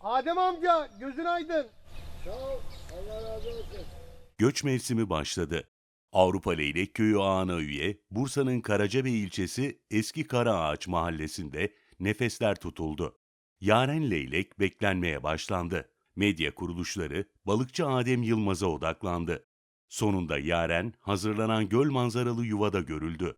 Adem amca gözün aydın. Sağ ol. Allah razı olsun. Göç mevsimi başladı. Avrupa Leylek Köyü ağına üye Bursa'nın Karacabey ilçesi Eski Karaağaç mahallesinde nefesler tutuldu. Yaren Leylek beklenmeye başlandı. Medya kuruluşları balıkçı Adem Yılmaz'a odaklandı. Sonunda Yaren hazırlanan göl manzaralı yuvada görüldü.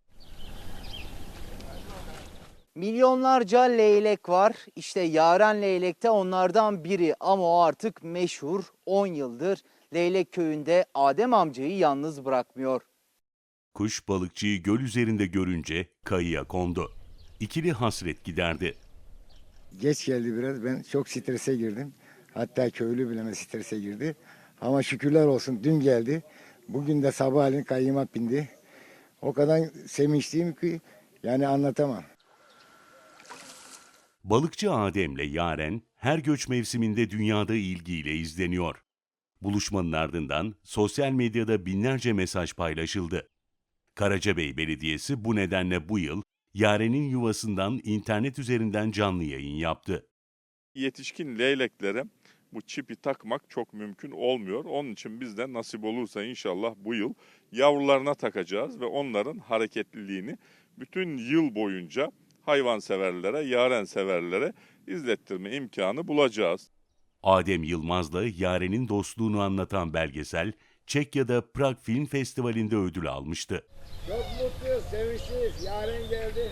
Milyonlarca leylek var. İşte Yaren Leylek de onlardan biri ama o artık meşhur 10 yıldır Leylek köyünde Adem amcayı yalnız bırakmıyor. Kuş balıkçıyı göl üzerinde görünce kayıya kondu. İkili hasret giderdi. Geç geldi biraz. Ben çok strese girdim. Hatta köylü bile strese girdi. Ama şükürler olsun dün geldi. Bugün de sabahleyin kayyıma bindi. O kadar sevinçliyim ki yani anlatamam. Balıkçı Adem'le Yaren her göç mevsiminde dünyada ilgiyle izleniyor. Buluşmanın ardından sosyal medyada binlerce mesaj paylaşıldı. Karacabey Belediyesi bu nedenle bu yıl Yaren'in yuvasından internet üzerinden canlı yayın yaptı. yetişkin leyleklere bu çipi takmak çok mümkün olmuyor. Onun için biz de nasip olursa inşallah bu yıl yavrularına takacağız ve onların hareketliliğini bütün yıl boyunca hayvanseverlere, yaren severlere izlettirme imkanı bulacağız. Adem Yılmaz'la Yaren'in dostluğunu anlatan belgesel Çekya'da Prag Film Festivali'nde ödül almıştı. Çok mutluyuz, sevinçliyiz. Yaren geldi.